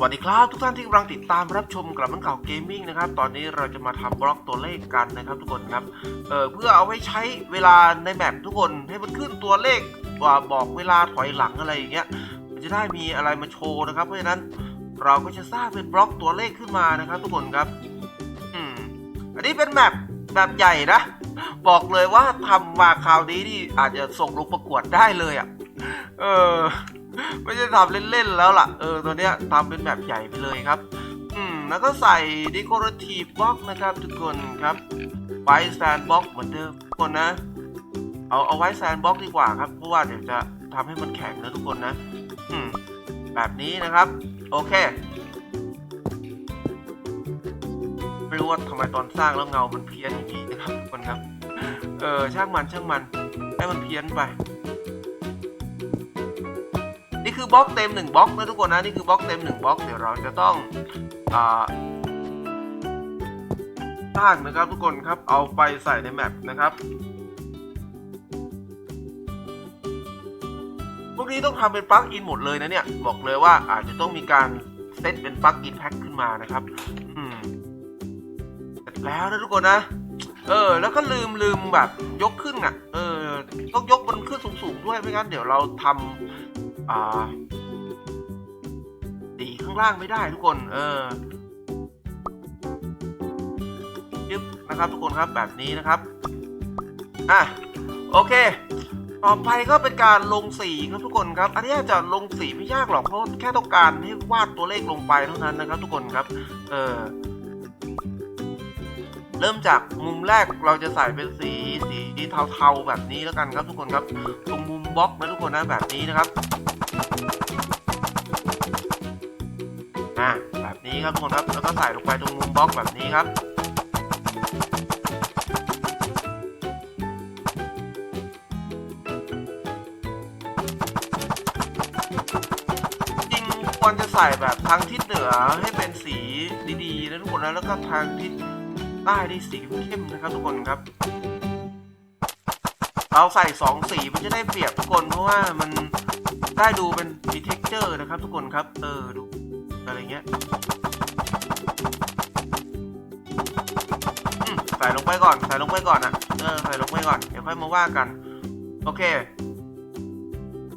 สวัสดีครับทุกท่านที่กำลังติดตามรับชมกลับมันเก่าเกมมิ่งนะครับตอนนี้เราจะมาทำบล็อกตัวเลขกันนะครับทุกคนครับเเพื่อเอาไว้ใช้เวลาในแมปทุกคนให้มันขึ้นตัวเลขว่าบอกเวลาถอยหลังอะไรอย่างเงี้ยมันจะได้มีอะไรมาโชว์นะครับ เพราะฉะนั้นเราก็จะสร้างเป็นบล็อกตัวเลขขึ้นมานะครับ ทุกคนครับอืมอันนี้เป็นแมปแบบใหญ่นะบอกเลยว่าทำมาคราวนี้นี่อาจจะส่งลงประกวดได้เลยอะเออ ไม่ใช่ทำเล่นๆแล้วล่ะ เออตัวเนี้ยทำเป็นแบบใหญ่ไปเลยครับ อืมแล้วก็ใส่ decorative box นะครับทุกคนครับ ไว้ sandbox เหมือนเดิมทุกคนนะ เอาเอาไว้ sandbox ดีกว่าครับเพราะว่าเดี๋ยวจะทำให้มันแข็งนะทุกคนนะ อืมแบบนี้นะครับ โอเคไม่รู้ว่าทำไมตอนสร้างแล้วเงามันเพี้ยนอย่างนี้นะครับทุกคนครับ เออช่างมันช่างมันให้มันเพี้ยนไป บล็อกเต็มหนึ่งบล็อกนะทุกคนนะนี่คือบล็อกเต็มหนึ่งบล็อกเดี๋ยวเราจะต้องอ่าสร้างนะครับทุกคนครับเอาไปใส่ในแมปนะครับพวกนี้ต้องทำเป็นปลั๊กอินหมดเลยนะเนี่ยบอกเลยว่าอาจจะต้องมีการเซตเป็นปลั๊กอินแพ็คขึ้นมานะครับอืมเสร็จแล้วนะทุกคนนะ เออ แล้วก็ลืมลืมแบบยกขึ้นอะ เออต้องยกมันขึ้นสูงๆด้วยไม่งั้นเดี๋ยวเราทำ อ่าสีข้างล่างไม่ได้ทุกคน เออยึบนะครับทุกคนครับแบบนี้นะครับอะโอเค ต่อไปก็เป็นการลงสีครับทุกคนครับ อันนี้จะลงสีไม่ยากหรอกเพราะแค่ต้องการให้วาดตัวเลขลงไปเท่านั้นนะครับ ทุกคนครับ เออเริ่มจากมุมแรกเราจะใส่เป็นสีสีเทาๆแบบนี้แล้วกันครับทุกคนครับ ตรงมุมบล็อกนะทุกคนนะแบบนี้นะครับ อะแบบนี้ครับทุกคนครับ แล้วก็ใส่ลงไปตรงมุมบล็อกแบบนี้ครับจริงควรจะใส่แบบทางทิศเหนือให้เป็นสีดีๆนะทุกคนนะแล้วก็ทางทิศใต้ได้สีเข้มๆนะครับทุกคนครับ เราใส่สองสีมันจะได้เปรียบทุกคนเพราะว่ามันได้ดูเป็นมีเท็กเจอร์นะครับทุกคนครับ เออดู อะไรเงี้ยใส่ลงไปก่อน ใส่ลงไปก่อนอะ เออ ใส่ลงไปก่อน เดี๋ยวค่อยมาว่ากัน โอเค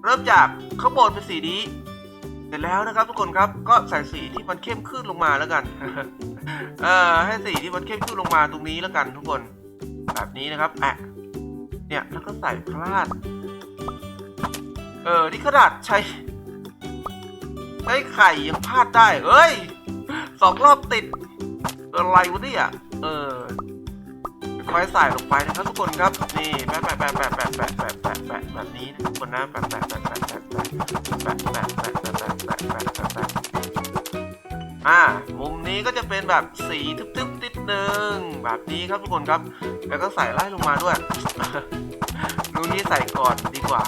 เริ่มจากข้างบนเป็นสีนี้ เสร็จแล้วนะครับทุกคนครับ ก็ใส่สีที่มันเข้มขึ้นลงมาแล้วกัน เออ ให้สีที่มันเข้มขึ้นลงมาตรงนี้แล้วกันทุกคน แบบนี้นะครับแอะเนี่ย แล้วก็ใส่พลาด เออ นี่ขนาดใช้ ใช้ไข่ยังพลาดได้ เอ้ยสองรอบติด อะไรวะเนี่ยเออค่อยใส่ลงไปนะครับทุกคนครับ นี่แปะแปะแปะแปะแปะแปะแปะแปะแปะแบบนี้นะทุกคนนะแปะแปะแปะแปะแปะแปะแปะแปะแปะแปะแปะแปะแปะแปะแปะอ่ามุมนี้ก็จะเป็นแบบสีทึบๆนิดนึงแบบนี้ครับทุกคนครับ แล้วก็ใส่ไล่ลงมาด้วยรูนี้ใส่ก่อนดีกว่า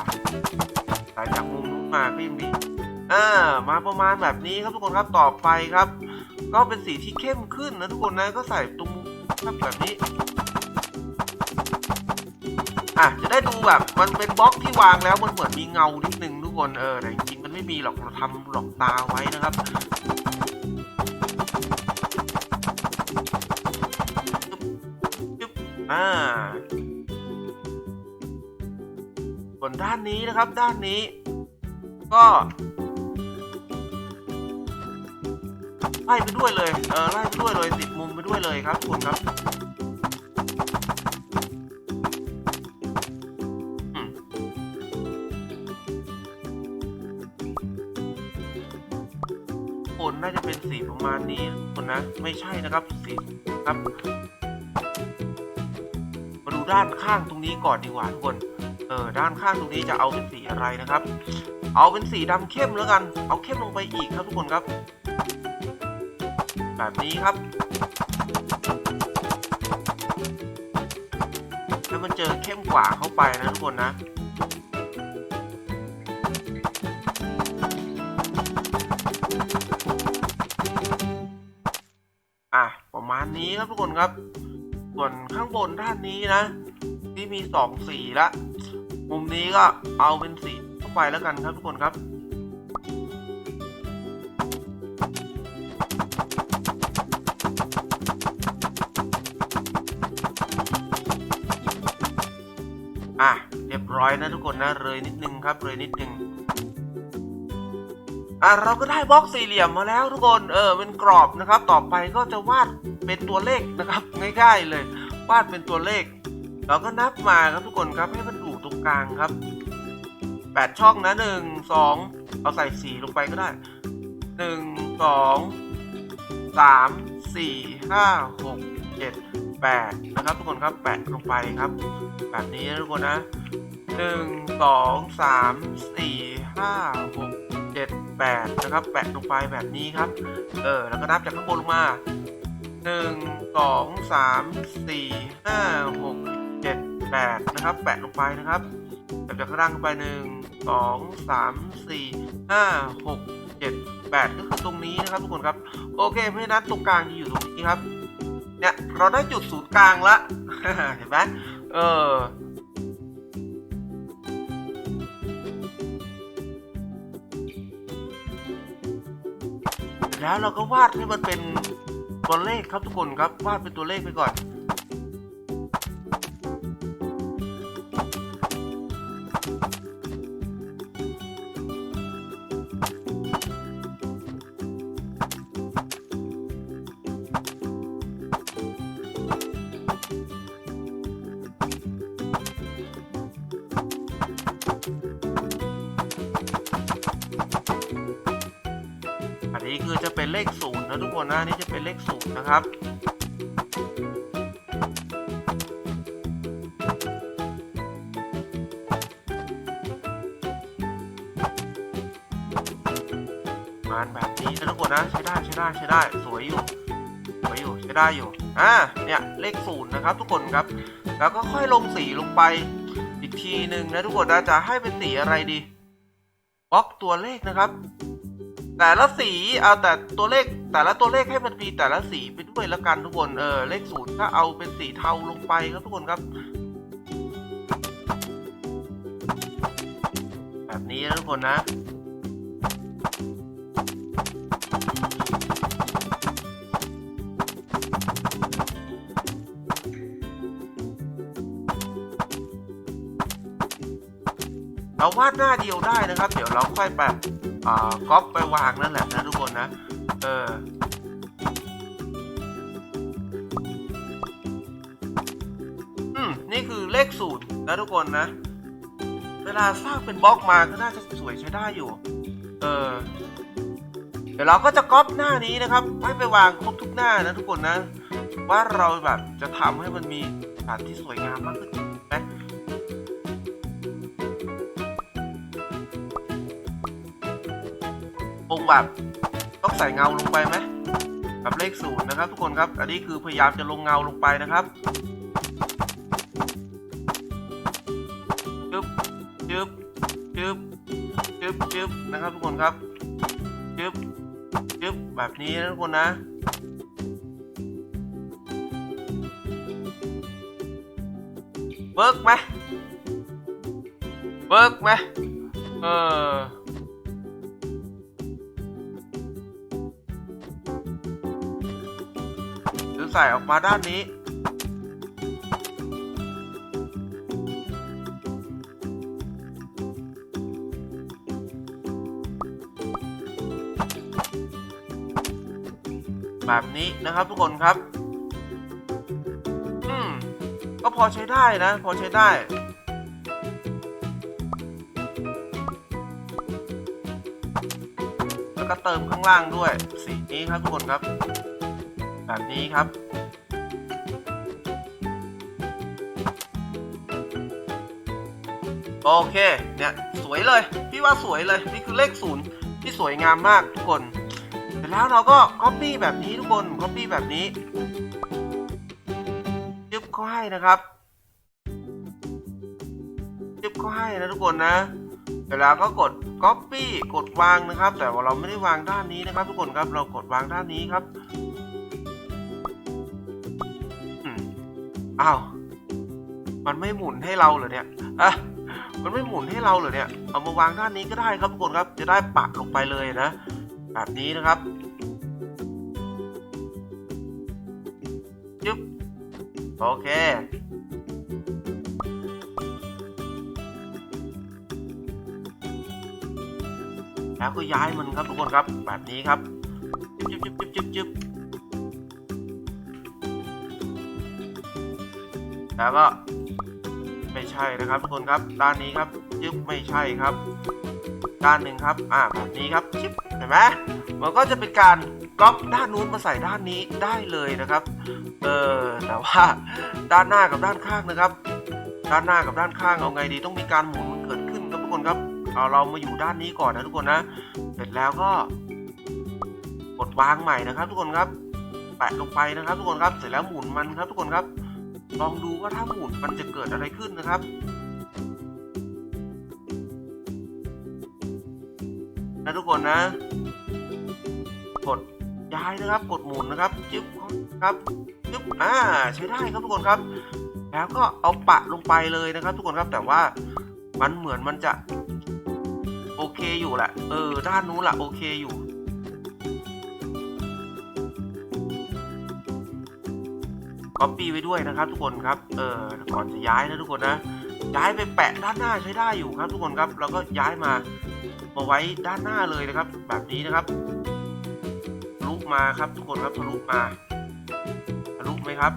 ใส่จากมุมนู้นมาก็ยังดี ออมาประมาณแบบนี้ครับทุกคนครับต่อไปครับ ก็เป็นสีที่เข้มขึ้นนะทุกคนนะก็ใส่ตรงมุมครับแบบนี้อะจะได้ดูแบบมันเป็นบล็อกที่วางแล้วมันเหมือนมีเงานิดนึงทุกคนเออแต่จริงๆมันไม่มีหรอกเราทำหลอกตาไว้นะครับจึ๊บอ่าส่วนด้านนี้นะครับด้านนี้ ก็ ไล่ไปด้วยเลย เออไล่ไปด้วยเลยติดมุมไปด้วยเลยครับทุกคนครับอืมบนน่าจะเป็นสีประมาณนี้คนนะ ไม่ใช่นะครับสีครับ มาดูด้านข้างตรงนี้ก่อนดีกว่าทุกคนเออด้านข้างตรงนี้จะเอาเป็นสีอะไรนะครับ เอาเป็นสีดำเข้มแล้วกัน เอาเข้มลงไปอีกครับทุกคนครับ แบบนี้ครับให้มันเจอเข้มกว่าเข้าไปนะทุกคนนะอะประมาณนี้ครับทุกคนครับ ส่วนข้างบนด้านนี้นะ ที่มีสองสีละ มุมนี้ก็เอาเป็นสีเข้าไปแล้วกันครับทุกคนครับ ร้อยนะทุกคนนะเลยนิดนึงครับเลยนิดนึงอะเราก็ได้บล็อกสี่เหลี่ยมมาแล้วทุกคนเออเป็นกรอบนะครับ ต่อไปก็จะวาดเป็นตัวเลขนะครับง่ายๆเลยวาดเป็นตัวเลข เราก็นับมาครับทุกคนครับให้มันอยู่ตรงกลางครับแปดช่องนะหนึ่งสองเอาใส่สีลงไปก็ได้หนึ่งสองสามสี่ห้าหกเจ็ดแปดนะครับทุกคนครับแปะลงไปครับ แบบนี้นะทุกคนนะ หนึ่งสองสามสี่ห้าหกเจ็ดแปดนะครับแปะลงไปแบบนี้ครับ เออ แล้วก็นับจากข้างบนลงมาหนึ่งสองสามสี่ห้าหกเจ็ดแปดนะครับแปะลงไปนะครับแปะจากข้างล่างไปหนึ่งสองสามสี่ห้าหกเจ็ดแปดก็คือตรงนี้นะครับทุกคนครับ โอเคเพราะนั้นตรงกลางจะอยู่ตรงนี้ครับ เนี่ยเราได้จุดศูนย์กลางละเห็นไหมเออ แล้วเราก็วาดให้มันเป็นตัวเลขครับทุกคนครับ วาดเป็นตัวเลขไปก่อน นะครับ มานแบบนี้นะทุกคนนะใช้ได้ใช้ได้ใช้ได้สวยอยู่สวยอยู่ใช้ได้อยู่อ่าเนี่ยเลขศูนย์นะครับทุกคนครับ แล้วก็ค่อยลงสีลงไปอีกทีหนึ่งนะทุกคนนะจะให้เป็นสีอะไรดีบล็อกตัวเลขนะครับ แต่ละสีเอาแต่ตัวเลขแต่ละตัวเลขให้มันมีแต่ละสีไปด้วยละกันทุกคนเออเลขศูนย์ก็เอาเป็นสีเทาลงไปครับทุกคนครับ แบบนี้นะทุกคนนะ เราวาดหน้าเดียวได้นะครับ เดี๋ยวเราค่อยแบบอ่าก๊อปไปวางนั่นแหละนะทุกคนนะ เอออืมนี่คือเลขศูนย์นะทุกคนนะ เวลาสร้างเป็นบล็อกมาก็น่าจะสวยใช้ได้อยู่ เออเดี๋ยวเราก็จะก๊อปหน้านี้นะครับให้ไปวางครบทุกหน้านะทุกคนนะ ว่าเราแบบจะทำให้มันมีสถานที่สวยงามมากขึ้น แบบต้องใส่เงาลงไปไหมแบบเลขศูนย์นะครับ ทุกคนครับ อันนี้คือพยายามจะลงเงาลงไปนะครับจึ๊บจึ๊บจึ๊บจึ๊บจึ๊บนะครับ ทุกคนครับจึ๊บจึ๊บแบบนี้นะทุกคนนะเวิร์กไหมเวิร์กไหมเออ ใส่ออกมาด้านนี้ แบบนี้นะครับทุกคนครับ อืม ก็พอใช้ได้นะ พอใช้ได้แล้วก็เติมข้างล่างด้วย สีนี้ครับทุกคนครับ แบบนี้ครับ โอเค เนี่ยสวยเลย พี่ว่าสวยเลย นี่คือเลขศูนย์ที่สวยงามมากทุกคนเสร็จแล้วเราก็ copy แบบนี้ทุกคน copy แบบนี้จึ๊บเขาให้นะครับจึ๊บเขาให้นะทุกคนนะเสร็จแล้วก็กด copy กดวางนะครับ แต่ว่าเราไม่ได้วางด้านนี้นะครับ ทุกคนครับ เรากดวางด้านนี้ครับอืมอ้าว มันไม่หมุนให้เราเหรอเนี่ย อะ มันไม่หมุนให้เราเลยเนี่ย เอามาวางท่านี้ก็ได้ครับทุกคนครับ จะได้ปะลงไปเลยนะ แบบนี้นะครับยึบโอเคแล้วก็ย้ายมันครับทุกคนครับ แบบนี้ครับจิบยึบยึบยึบยึบแล้วก็ ใช่นะครับทุกคนครับ ด้านนี้ครับจึ๊บไม่ใช่ครับ ด้านหนึ่งครับ อ่าแบบนี้ครับชิปเห็นไหมมันก็จะเป็นการก๊อปด้านนู้นมาใส่ด้านนี้ได้เลยนะครับ เออแต่ว่าด้านหน้ากับด้านข้างนะครับ ด้านหน้ากับด้านข้างเอาไงดีต้องมีการหมุนเกิดขึ้นครับทุกคนครับเอาเรามาอยู่ด้านนี้ก่อนนะทุกคนนะ เสร็จแล้วก็ กดวางใหม่นะครับ ทุกคนครับ แปะลงไปนะครับ ทุกคนครับ เสร็จแล้วหมุนมันครับ ทุกคนครับ ลองดูว่าถ้าหมุนมันจะเกิดอะไรขึ้นนะครับนะทุกคนนะ กดย้ายนะครับ กดหมุนนะครับจึ๊บครับจึ๊บอ่าใช้ได้ครับทุกคนครับ แล้วก็เอาปะลงไปเลยนะครับ ทุกคนครับแต่ว่ามันเหมือนมันจะ โอเคอยู่แหละเออด้านนู้นแหละโอเคอยู่ อปปี้ไว้ด้วยนะครับ ทุกคนครับ เออก่อนจะย้ายนะทุกคนนะ ย้ายไปแปะด้านหน้าใช้ได้อยู่ครับ ทุกคนครับแล้วก็ย้ายมามาไว้ด้านหน้าเลยนะครับ แบบนี้นะครับลุมาครับ ทุกคนครับทะลุมาทะลุไหมครับ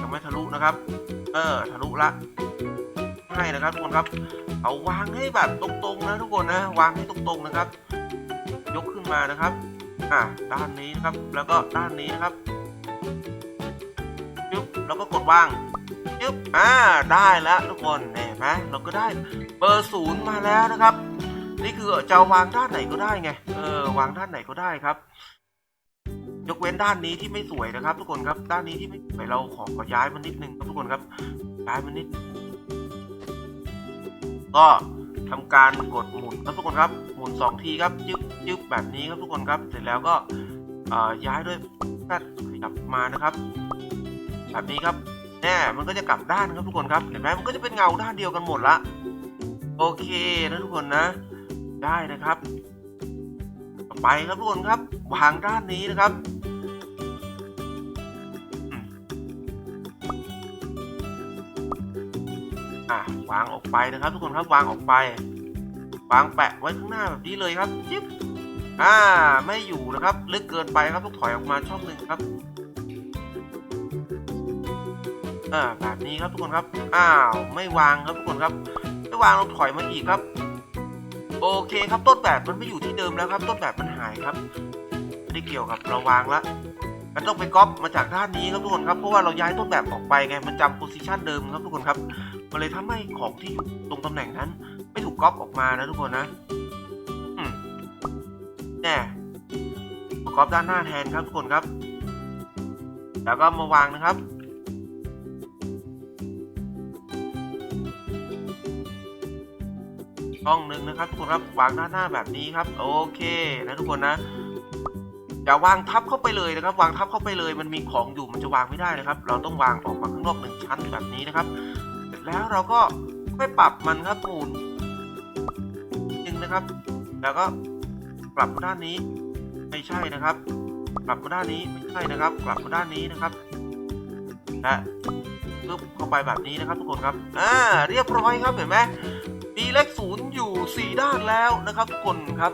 ยังไม่ทะลุนะครับ เออทะลุละให้นะครับทุกคนครับ เอาวางให้แบบตรงๆนะทุกคนนะวางให้ตรงๆนะครับ ยกขึ้นมานะครับ อ่าด้านนี้นะครับแล้วก็ด้านนี้นะครับ แล้วก็กดวางยึบอ่าได้แล้วทุกคนเห็นไหมเราก็ได้เบอร์ศูนย์มาแล้วนะครับ นี่คือจะวางด้านไหนก็ได้ไงเออวางด้านไหนก็ได้ครับ ยกเว้นด้านนี้ที่ไม่สวยนะครับ ทุกคนครับด้านนี้ที่ไม่สวยเราขอขอย้ายมันนิดนึงครับทุกคนครับย้ายมันนิด ก็ทำการกดหมุนครับทุกคนครับหมุนสองทีครับยึบยึบแบบนี้ครับทุกคนครับ เสร็จแล้วก็ย้ายด้วยแพทขยับมานะครับ แบบนี้ครับแน่มันก็จะกลับด้านครับทุกคนครับเห็นไหมมันก็จะเป็นเงาด้านเดียวกันหมดละโอเคนะทุกคนนะ ได้นะครับ ต่อไปครับทุกคนครับวางด้านนี้นะครับอะวางออกไปนะครับ ทุกคนครับวางออกไป วางแปะไว้ข้างหน้าแบบนี้เลยครับจิ๊บอ่าไม่อยู่นะครับ ลึกเกินไปครับต้องถอยออกมาช่องหนึ่งครับ อ่าแบบนี้ครับทุกคนครับ อ้าว ไม่วางครับทุกคนครับ ไม่วางเราถอยมาอีกครับ โอเคครับต้นแบบมันไม่อยู่ที่เดิมแล้วครับ ต้นแบบมันหายครับไม่ได้เกี่ยวกับเราวางละมันต้องไปก๊อปมาจากด้านนี้ครับทุกคนครับ เพราะว่าเราย้ายต้นแบบออกไปไง มันจำโพซิชันเดิมครับทุกคนครับ มันเลยทำให้ของที่อยู่ตรงตำแหน่งนั้น ไม่ถูกก๊อปออกมานะทุกคนนะแน่ก๊อปด้านหน้าแทนครับทุกคนครับ แล้วก็มาวางนะครับ ช่องหนึ่งนะครับ ทุกคนครับวางด้านหน้าแบบนี้ครับ โอเคนะทุกคนนะอย่าวางทับเข้าไปเลยนะครับ วางทับเข้าไปเลย มันมีของอยู่มันจะวางไม่ได้นะครับ เราต้องวางออกมาข้างนอกหนึ่งชั้นแบบนี้นะครับเสร็จแล้วเราก็ค่อยปรับมันครับหมุนหนึ่งนะครับ แล้วก็กลับด้านนี้ ไม่ใช่นะครับกลับมาด้านนี้ไม่ใช่นะครับ กลับมาด้านนี้นะครับและปึ๊บเข้าไปแบบนี้นะครับ ทุกคนครับ อ่า เรียบร้อยครับเห็นไหม มีเลขศูนย์อยู่สี่ด้านแล้วนะครับทุกคนครับ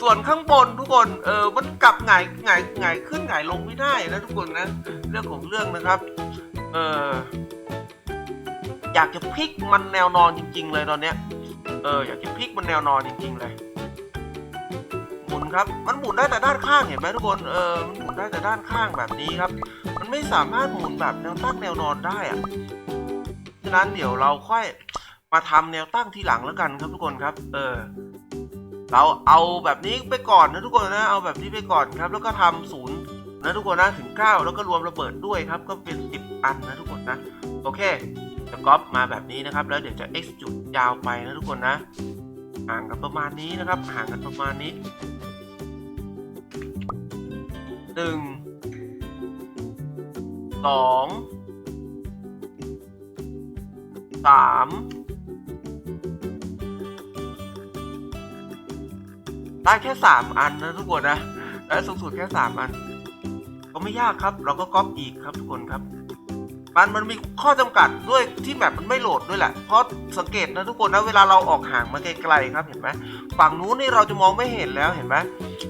ส่วนข้างบนทุกคนเออมันกลับหงายหงายหงายขึ้นหงายลงไม่ได้นะทุกคนนะ เรื่องของเรื่องนะครับ เอออยากจะพลิกมันแนวนอนจริง ๆ เลยตอนเนี้ย เอออยากจะพลิกมันแนวนอนจริง ๆ เลยหมุนครับ มันหมุนได้แต่ด้านข้างเห็นไหมทุกคน เออมันหมุนได้แต่ด้านข้างแบบนี้ครับ มันไม่สามารถหมุนแบบแนวตั้งแนวนอนได้อะฉะนั้นเดี๋ยวเราค่อย มาทำแนวตั้งทีหลังแล้วกันครับทุกคนครับ เออ เราเอาแบบนี้ไปก่อนนะทุกคนนะ เอาแบบนี้ไปก่อนครับ แล้วก็ทำศูนย์นะทุกคนนะถึง 9 แล้วก็รวมระเบิดด้วยครับ ก็เป็น 10 อันนะทุกคนนะ โอเคจะก๊อปมาแบบนี้นะครับ แล้วเดี๋ยวจะ execute ยาวไปนะทุกคนนะ ห่างกันประมาณนี้นะครับ ห่างกันประมาณนี้หนึ่งสองสาม ได้แค่สามอันนะทุกคนนะได้สูงสุดแค่สามอัน ก็ไม่ยากครับ เราก็ก๊อปอีกครับทุกคนครับ มันมันมีข้อจำกัดด้วยที่แบบมันไม่โหลดด้วยแหละ เพราะสังเกตนะทุกคนนะเวลาเราออกห่างมาไกลๆครับเห็นไหมฝั่งนู้นนี่เราจะมองไม่เห็นแล้วเห็นไหม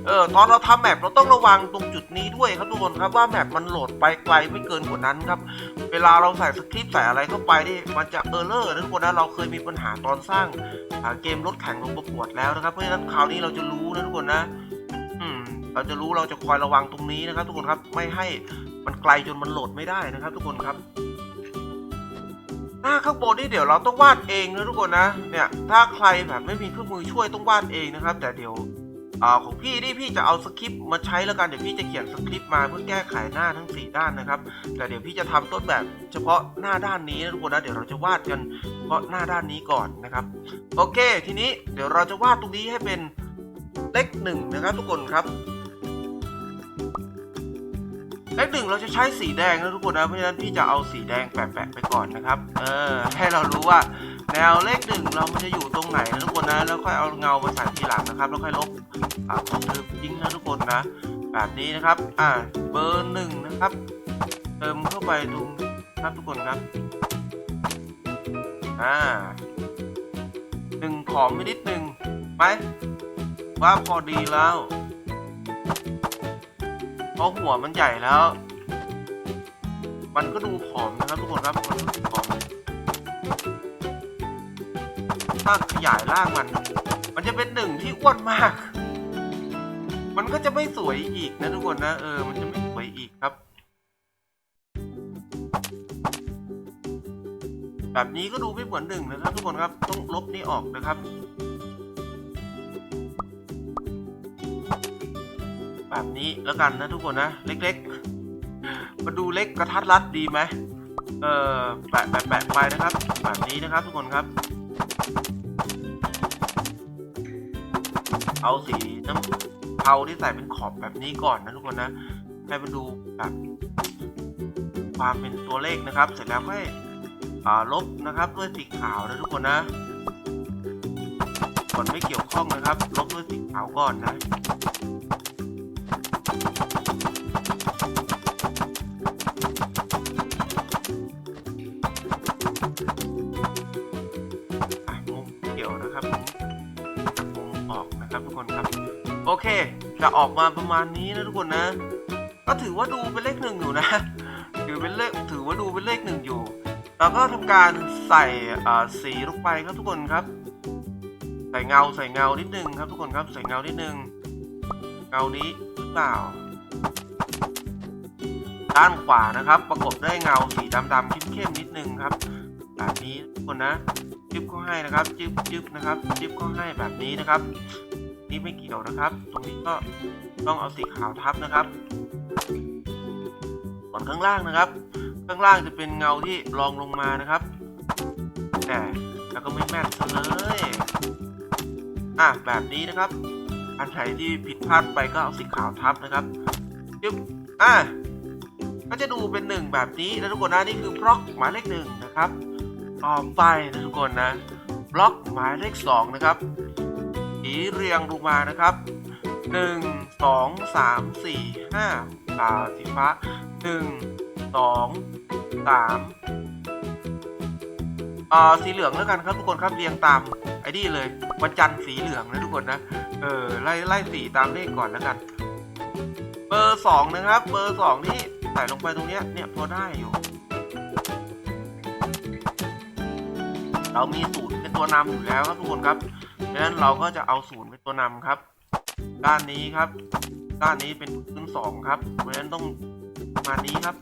เออตอนเราทำแมปเราต้องระวังตรงจุดนี้ด้วยครับทุกคนครับว่าแมปมันโหลดไปไกลไม่เกินกว่านั้นครับ เวลาเราใส่สคริปต์ใส่อะไรเข้าไปนี่มันจะเออร์เลอร์นะทุกคนนะเราเคยมีปัญหาตอนสร้างเกมรถแข่งลงประกวดแล้วนะครับ เพราะฉะนั้นคราวนี้เราจะรู้นะทุกคนนะอืมเราจะรู้เราจะคอยระวังตรงนี้นะครับ ทุกคนครับไม่ให้มันไกลจนมันโหลดไม่ได้นะครับ ทุกคนครับหน้าข้างบนนี่เดี๋ยวเราต้องวาดเองนะทุกคนนะเนี่ยถ้าใครแบบไม่มีเครื่องมือช่วยต้องวาดเองนะครับ แต่เดี๋ยว อ่าของพี่นี่พี่จะเอาสคริปต์มาใช้แล้วกันเดี๋ยวพี่จะเขียนสคริปต์มาเพื่อแก้ไขหน้าทั้งสี่ด้านนะครับ แต่เดี๋ยวพี่จะทำต้นแบบเฉพาะหน้าด้านนี้นะทุกคนนะเดี๋ยวเราจะวาดกันเฉพาะหน้าด้านนี้ก่อนนะครับโอเค ทีนี้เดี๋ยวเราจะวาดตรงนี้ให้เป็นเลขหนึ่งนะครับทุกคนครับเลขหนึ่งเราจะใช้สีแดงนะทุกคนนะเพราะฉะนั้นพี่จะเอาสีแดงแปะๆไปก่อนนะครับ เออให้เรารู้ว่า แนวเลขหนึ่งเรามันจะอยู่ตรงไหนนะทุกคนนะ แล้วค่อยเอาเงามาใส่ทีหลังนะครับ แล้วค่อยลบอ่าของเดิมทิ้งนะทุกคนนะ แบบนี้นะครับ อ่า เบอร์หนึ่งนะครับ เติมเข้าไปตรงครับทุกคนครับ อ่าหนึ่งขอมไปนิดหนึ่งไหมว่าพอดีแล้วเพราะหัวมันใหญ่แล้ว มันก็ดูผอมนะครับทุกคนครับผอม ถ้าขยายร่างมัน มันจะเป็นหนึ่งที่อ้วนมาก มันก็จะไม่สวยอีกนะทุกคนนะ เออ มันจะไม่สวยอีกครับ แบบนี้ก็ดูไม่เหมือนหนึ่งนะครับ ทุกคนครับ ต้องลบนี้ออกนะครับ แบบนี้แล้วกันนะทุกคนนะ เล็กๆ มาดูเล็กกระทัดรัดดีไหมเออแปะแปะแปะไปนะครับ แบบนี้นะครับทุกคนครับ เอาสีน้ำเทาที่ใส่เป็นขอบแบบนี้ก่อนนะทุกคนนะให้มันดูแบบความเป็นตัวเลขนะครับ เสร็จแล้วให้อ่าลบนะครับด้วยสีขาวนะทุกคนนะก่อนไม่เกี่ยวข้องนะครับ ลบด้วยสีขาวก่อนนะ จะออกมาประมาณนี้นะทุกคนนะ ก็ถือว่าดูเป็นเลขหนึ่งอยู่นะ ถือเป็นเลขถือว่าดูเป็นเลขหนึ่งอยู่เราก็ทำการใส่สีลงไปครับทุกคนครับ ใส่เงาใส่เงานิดนึงครับทุกคนครับใส่เงานิดนึงเงานี้หรือเปล่า ด้านขวานะครับ ประกบด้วยเงาสีดำๆเข้มๆนิดนึงครับแบบนี้ทุกคนนะ จึ๊บก็ให้นะครับ จึ๊บจึ๊บนะครับ จึ๊บก็ให้แบบนี้นะครับ นี่ไม่เกี่ยวนะครับ ตรงนี้ก็ต้องเอาสีขาวทับนะครับส่วนข้างล่างนะครับ ข้างล่างจะเป็นเงาที่รองลงมานะครับ แต่แล้วก็ไม่แม่นเลยอะแบบนี้นะครับ อันไหนที่ผิดพลาดไปก็เอาสีขาวทับนะครับจึ๊บอะก็จะดูเป็นหนึ่งแบบนี้นะทุกคนนะนี่คือบล็อกหมายเลขหนึ่งนะครับ ต่อไปนะทุกคนนะบล็อกหมายเลขสองนะครับ สีเรียงลงมานะครับหนึ่งสองสามสี่ห้าตาสีฟ้าหนึ่งสองสามอ่าสีเหลืองแล้วกันครับทุกคนครับเรียงตามไอ้นี่เลยวันจันทร์สีเหลืองนะทุกคนนะเออไล่ไล่สีตามเลขก่อนแล้วกันเบอร์สองนะครับ เบอร์สองนี่ใส่ลงไปตรงเนี้ยเนี่ยพอได้อยู่ เรามีศูนย์เป็นตัวนำอยู่แล้วครับทุกคนครับ ดังนั้นเราก็จะเอาศูนย์เป็นตัวนำครับ ด้านนี้ครับ ด้านนี้เป็นพื้นสองครับเพราะฉะนั้นต้องประมาณนี้ครับ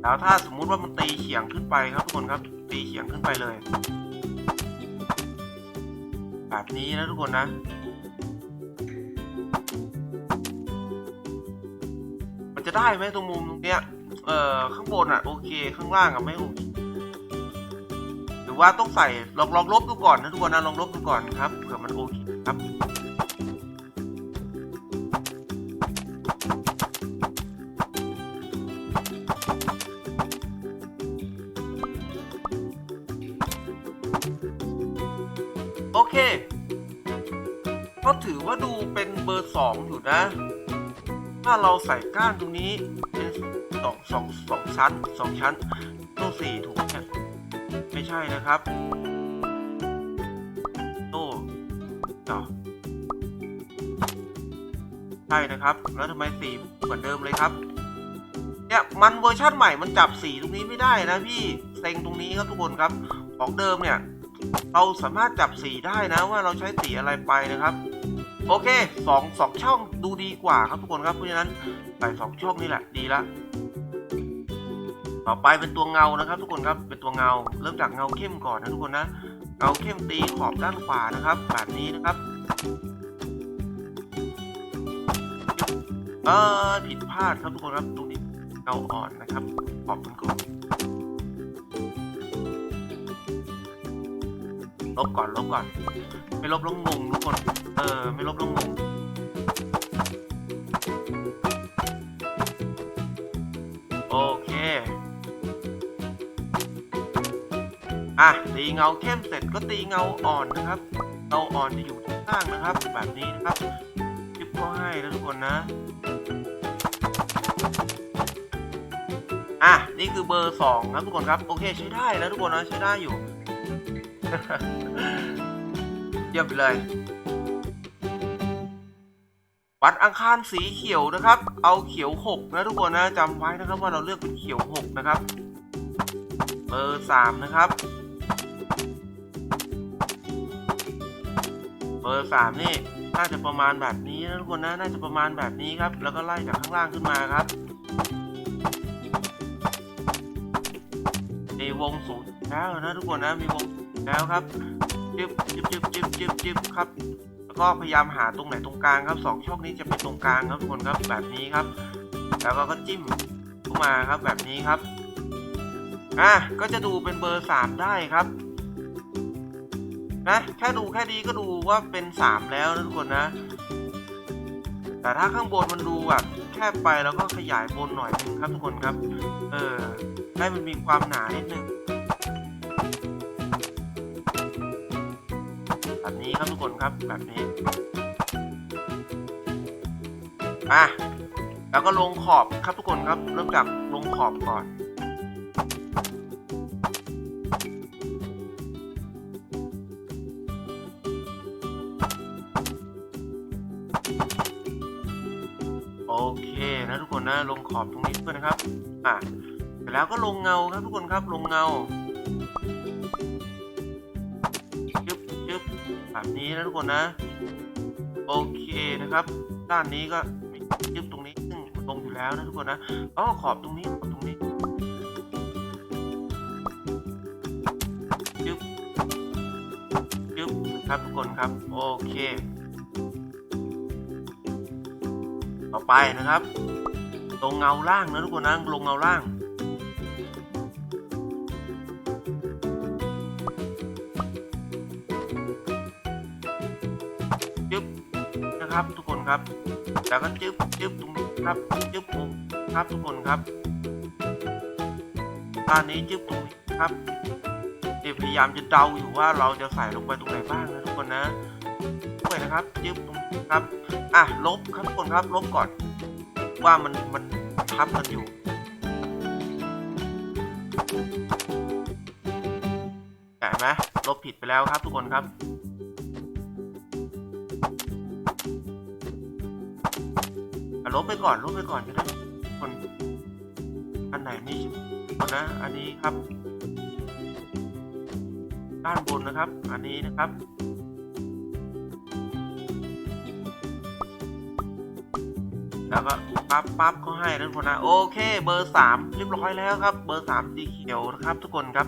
แล้วถ้าสมมุติว่ามันตีเฉียงขึ้นไปครับทุกคนครับ ตีเฉียงขึ้นไปเลย แบบนี้นะทุกคนนะ ได้ไหมตรงมุมตรงเนี้ย เอ่อข้างบนอะโอเค ข้างล่างอะไม่โอเคหรือว่าต้องใส่ลองลองลบดูก่อนนะทุกคนนะลองลบดูก่อนครับเผื่อมันโอเคครับ เราใส่ก้านตรงนี้เป็นสองสองสองชั้นสองชั้นต้องสี่ถูกไหมไม่ใช่นะครับโอ้เนาะใช่นะครับ แล้วทำไมสีเหมือนเดิมเลยครับ เนี่ยมันเวอร์ชั่นใหม่มันจับสีตรงนี้ไม่ได้นะพี่เซ็งตรงนี้ครับทุกคนครับ ของเดิมเนี่ย เราสามารถจับสีได้นะว่าเราใช้สีอะไรไปนะครับ โอเคสองสองช่องดูดีกว่าครับทุกคนครับเพราะฉะนั้นใส่สองช่องนี่แหละดีละต่อไปเป็นตัวเงานะครับ ทุกคนครับเป็นตัวเงา เริ่มจากเงาเข้มก่อนนะทุกคนนะเงาเข้มตีขอบด้านขวานะครับ แบบนี้นะครับเออผิดพลาดครับทุกคนครับตรงนี้เงาอ่อนนะครับขอบมันก่อน ลบก่อนลบก่อน ไม่ลบแลงงงทุกคนเออ ไม่ลบแลงงงโอเค อะ ตีเงาเข้มเสร็จก็ตีเงาอ่อนนะครับเงาอ่อนจะอยู่ที่ข้างนะครับ แบบนี้นะครับจิบก็ให้นะทุกคนนะ อะ นี่คือเบอร์สองครับทุกคนครับ โอเคใช้ได้แล้วทุกคนนะใช้ได้อยู่ เยี่ยมไปเลย วันอังคารสีเขียวนะครับ เอาเขียวหกนะทุกคนนะจำไว้นะครับว่าเราเลือกเป็นเขียวหกนะครับเบอร์สามนะครับ เบอร์สามนี่น่าจะประมาณแบบนี้นะทุกคนนะน่าจะประมาณแบบนี้ครับ แล้วก็ไล่จากข้างล่างขึ้นมาครับมีวงสูงแล้วนะทุกคนนะมีวง แล้วครับจึบจึบจึบจึบจึบจึบครับ แล้วก็พยายามหาตรงไหนตรงกลางครับสองช่องนี้จะเป็นตรงกลางครับทุกคนครับแบบนี้ครับ แล้วก็ก็จิ้มเข้ามาครับแบบนี้ครับอะก็จะดูเป็นเบอร์สามได้ครับนะแค่ดูแค่นี้ก็ดูว่าเป็นสามแล้วนะทุกคนนะ แต่ถ้าข้างบนมันดูแบบแคบไปแล้วก็ขยายบนหน่อยนึงครับทุกคนครับ เออให้มันมีความหนานิดนึง แบบนี้ครับทุกคนครับแบบนี้อะแล้วก็ลงขอบครับทุกคนครับ เริ่มจากลงขอบก่อนโอเคนะทุกคนนะลงขอบตรงนี้ด้วยนครับ อะแล้วก็ลงเงาครับทุกคนครับลงเงา บนี้นะทุกคนนะ โอเคนะครับ ด้านนี้ก็มีจึ๊บตรงนี้ซึ่งตรงอยู่แล้วนะทุกคนนะอ๋อขอบตรงนี้ขอบตรงนี้จึ๊บจึ๊บนะครับทุกคนครับ โอเค ต่อไปนะครับ ตรงเงาล่างนะทุกคนนะลงเงาล่าง ครับทุกคนครับ แล้วก็จึ๊บจึ๊บตรงนี้ครับจึ๊บมุมครับทุกคนครับด้านนี้จึ๊บตรงนี้ครับเดี๋ยวพยายามจะเดาอยู่ว่าเราจะใส่ลงไปตรงไหนบ้างนะทุกคนนะด้ยนะครับจึ๊บตรงนี้ครับอะลบครับทุกคนครับลบก่อน ว่ามันมันทับกันอยู่เห็นไหมลบผิดไปแล้วครับทุกคนครับ ลบไปก่อนลบไปก่อนจะได้คนอันไหนไม่คนนะ อันนี้ครับ ด้านบนนะครับ อันนี้นะครับแล้วก็ปั๊บปั๊บเขาให้ทุกคนนะโอเค เบอร์สามเรียบร้อยแล้วครับ เบอร์สามสีเขียวนะครับ ทุกคนครับ